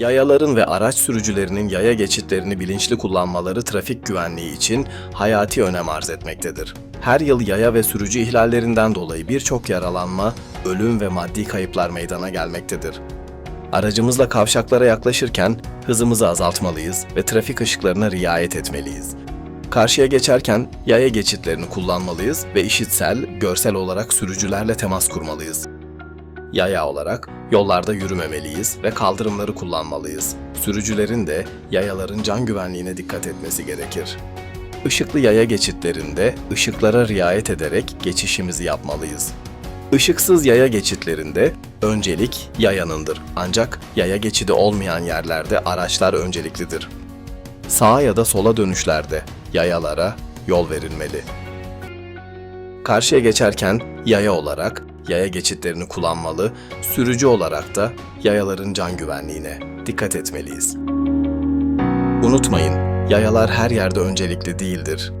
Yayaların ve araç sürücülerinin yaya geçitlerini bilinçli kullanmaları trafik güvenliği için hayati önem arz etmektedir. Her yıl yaya ve sürücü ihlallerinden dolayı birçok yaralanma, ölüm ve maddi kayıplar meydana gelmektedir. Aracımızla kavşaklara yaklaşırken hızımızı azaltmalıyız ve trafik ışıklarına riayet etmeliyiz. Karşıya geçerken yaya geçitlerini kullanmalıyız ve işitsel, görsel olarak sürücülerle temas kurmalıyız. Yaya olarak yollarda yürümemeliyiz ve kaldırımları kullanmalıyız. Sürücülerin de yayaların can güvenliğine dikkat etmesi gerekir. Işıklı yaya geçitlerinde ışıklara riayet ederek geçişimizi yapmalıyız. Işıksız yaya geçitlerinde öncelik yayanındır. Ancak yaya geçidi olmayan yerlerde araçlar önceliklidir. Sağa ya da sola dönüşlerde yayalara yol verilmeli. Karşıya geçerken yaya olarak yaya geçitlerini kullanmalı, sürücü olarak da yayaların can güvenliğine dikkat etmeliyiz. Unutmayın, yayalar her yerde öncelikli değildir.